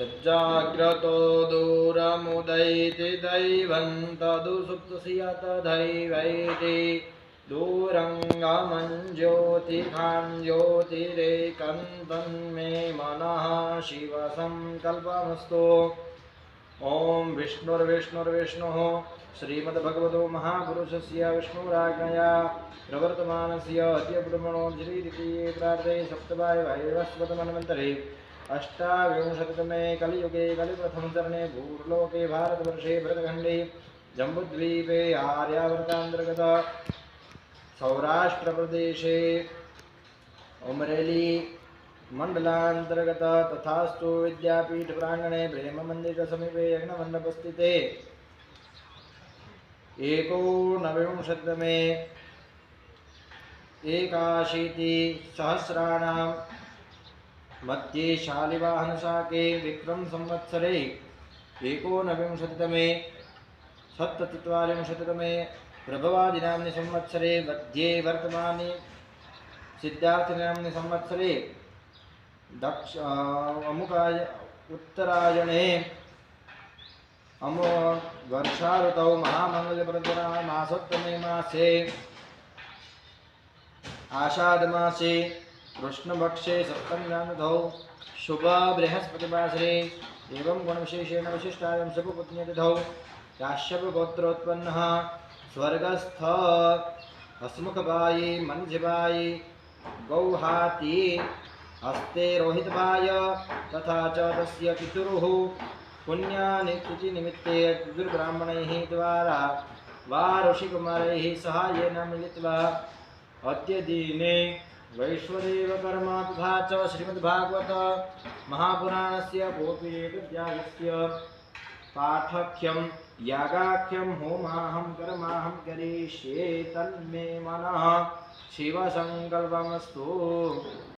तज्जाग्रतो दूरमुदैति दैवं तदु सुप्तसि तदैवैति दूरङ्गमं ज्योतिखां ज्योतिरेकं तन्मे मनः शिवसङ्कल्पमस्तु। ॐ विष्णुर्विष्णुर्विष्णुः श्रीमद्भगवतो महापुरुषस्य विष्णुराज्ञया प्रवर्तमानस्य अद्य ब्रह्मणो श्रीदितीये प्रार्थे सप्तभाय वैवस्वतमन्वन्तरे अष्टाविंशतितमे कलियुगे कलिप्रथमचरणे भूर्लोके भारतवर्षे भरतखण्डे जम्बुद्वीपे आर्यावर्तान्तर्गत सौराष्ट्रप्रदेशे उमरेली मण्डलान्तर्गत तथास्तु विद्यापीठप्राङ्गणे प्रेममन्दिरसमीपे यज्ञमण्डपस्थिते। एकोनविंशतमे एकाशीतिसहस्राणां मध्ये शालिवाहनशाके विक्रमसंवत्सरे एकोनविंशतितमे, सप्तचत्वारिंशतितमे, प्रभवादिनाम्नि संवत्सरे मध्ये वर्तमाने सिद्धार्थनाम्नि संवत्सरे, दक्ष अमुकाय, उत्तरायणे, अमो वर्षा ऋतौ महामङ्गलप्रदरा मासोत्तमे मासे, आषाढमासे कृष्णपक्षे सप्तम्यानुधौ। शुभ बृहस्पतिवासरे। एवं गुणविशेषेण विशिष्टायां शुभपुण्यतिथौ काश्यपगोत्रोत्पन्नः स्वर्गस्थ हसमुखबायी मञ्झबायी गौहाती, हस्ते रोहितभाय तथा च तस्य पितुरुः। पुण्यानि तिथिनिमित्ते पितुर्ब्राह्मणैः द्वारा वा ऋषिकुमारैः सहायेन मिलित्वा अद्य वैश्वदेवकर्म तथा च श्रीमद्भागवत महापुराणस्य गोपीविद्यास्य पाठख्यं यागाख्यं होमाहं कर्माहं करिष्ये तन्मे मनः शिवसङ्कल्पमस्तु।